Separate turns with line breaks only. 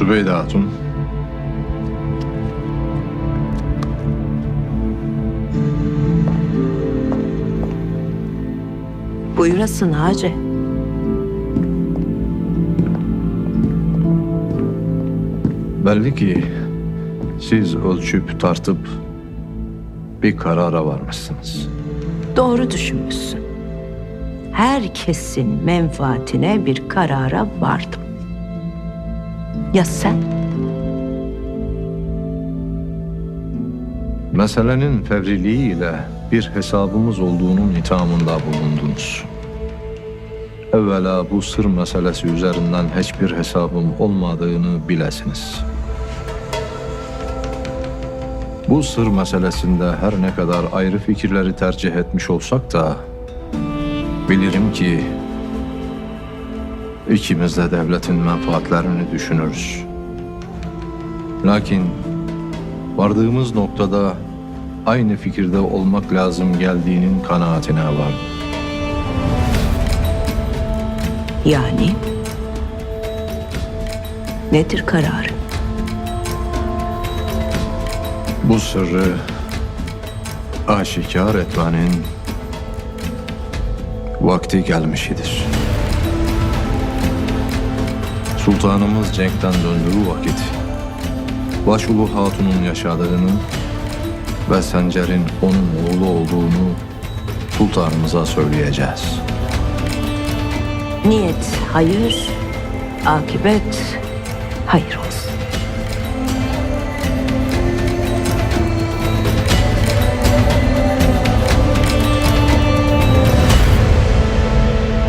Zübeyde Hatun.
Buyurasın Hace.
Belli ki siz ölçüp tartıp bir karara varmışsınız.
Doğru düşünmüşsün. Herkesin menfaatine bir karara vardım. Ya sen?
Meselenin fevriliğiyle bir hesabımız olduğunun ithamında bulundunuz. Evvela bu sır meselesi üzerinden hiçbir hesabım olmadığını bilesiniz. Bu sır meselesinde her ne kadar ayrı fikirleri tercih etmiş olsak da bilirim ki ikimiz de devletin menfaatlerini düşünürüz. Lakin vardığımız noktada aynı fikirde olmak lazım geldiğinin kanaatine var.
Yani? Nedir kararı?
Bu sırrı aşikar etmenin vakti gelmişidir. Sultanımız Cenk'ten döndüğü vakit Başulu Hatun'un yaşadığını ve Sencer'in onun oğlu olduğunu sultanımıza söyleyeceğiz.
Niyet hayır, akibet hayır olsun.